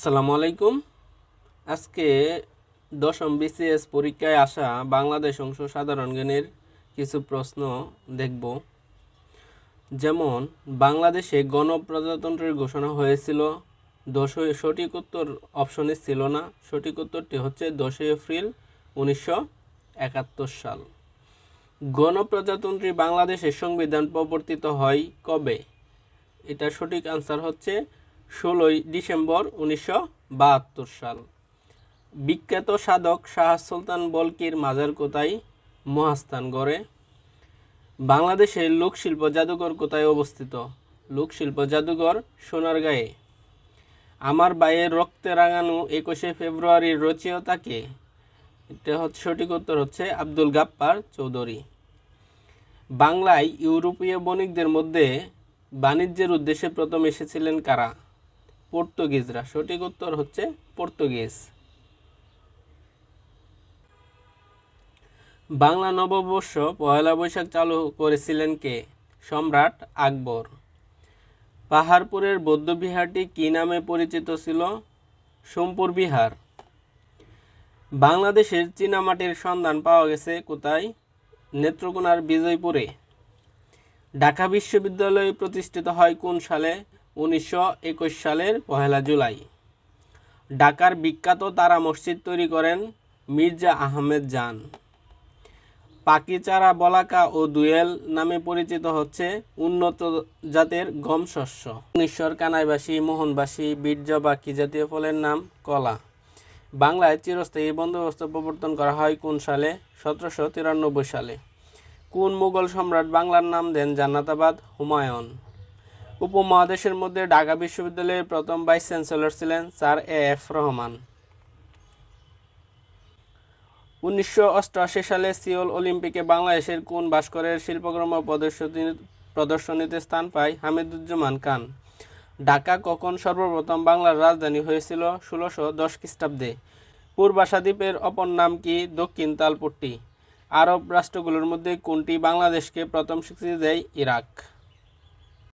আসসালামু আলাইকুম। আজকে দশম বিসিএস পরীক্ষায় আসা বাংলাদেশ অংশ সাধারণ জ্ঞানের কিছু প্রশ্ন দেখব। যেমন, বাংলাদেশে গণপ্রজাতন্ত্রের ঘোষণা হয়েছিল, দশই সঠিক উত্তর অপশনে ছিল না। সঠিক উত্তরটি হচ্ছে দশই এপ্রিল উনিশশো একাত্তর সাল। গণপ্রজাতন্ত্রী বাংলাদেশের সংবিধান প্রবর্তিত হয় কবে? এটা সঠিক আনসার হচ্ছে ষোলোই ডিসেম্বর উনিশশো বাহাত্তর সাল। বিখ্যাত সাধক শাহ সুলতান বলকির মাজার কোথায়? মহাস্থান গড়ে। বাংলাদেশের লোকশিল্প জাদুঘর কোথায় অবস্থিত? লোকশিল্প জাদুঘর সোনারগাঁয়ে। আমার বাইয়ের রক্তে রাঙানো একুশে ফেব্রুয়ারির রচয়িতাকে, এটা হচ্ছে সঠিক উত্তর হচ্ছে আব্দুল গাপ্পার চৌধুরী। বাংলায় ইউরোপীয় বণিকদের মধ্যে বাণিজ্যের উদ্দেশ্যে প্রথম এসেছিলেন কারা? পর্তুগিজরা। সঠিক উত্তর হচ্ছে পর্তুগিজ। বাংলা নববর্ষ পয়লা বৈশাখ চালু করেছিলেন কে? সম্রাট আকবর। পাহাড়পুরের বৌদ্ধবিহারটি কী নামে পরিচিত ছিল? সোমপুর বিহার। বাংলাদেশের চীনামাটির সন্ধান পাওয়া গেছে কোথায়? নেত্রকোনার বিজয়পুরে। ঢাকা বিশ্ববিদ্যালয় প্রতিষ্ঠিত হয় কোন সালে? উনিশশো একুশ সালের পহেলা জুলাই। ঢাকার বিখ্যাত তারা মসজিদ তৈরি করেন মির্জা আহমেদ জান। পাকিচারা বলাকা ও দুয়েল নামে পরিচিত হচ্ছে উন্নত জাতের গম শস্য। নিশ্বর কানাইবাসী, মোহনবাসী বীরজবা কি জাতীয় ফলের নাম? কলা। বাংলায় চিরস্থায়ী বন্দোবস্ত প্রবর্তন করা হয় কোন সালে? সতেরোশো তিরানব্বই সালে। কোন মুঘল সম্রাট বাংলার নাম দেন জান্নাতাবাদ? হুমায়ুন। উপমহাদেশের মধ্যে ঢাকা বিশ্ববিদ্যালয়ের প্রথম ভাইস চ্যান্সেলর ছিলেন স্যার এ এফ রহমান। উনিশশো অষ্টআশি সালে সিওল অলিম্পিকে বাংলাদেশের কোন ভাস্করের শিল্পকর্ম প্রদর্শনী প্রদর্শনীতে স্থান পায় হামিদুজ্জামান খান? ঢাকা কখন সর্বপ্রথম বাংলার রাজধানী হয়েছিল? ষোলোশো দশ খ্রিস্টাব্দে। পূর্বাশা দ্বীপের অপর নাম কি? দক্ষিণ তালপট্টি। আরব রাষ্ট্রগুলোর মধ্যে কোনটি বাংলাদেশকে প্রথম স্বীকৃতি দেয় ইরাক?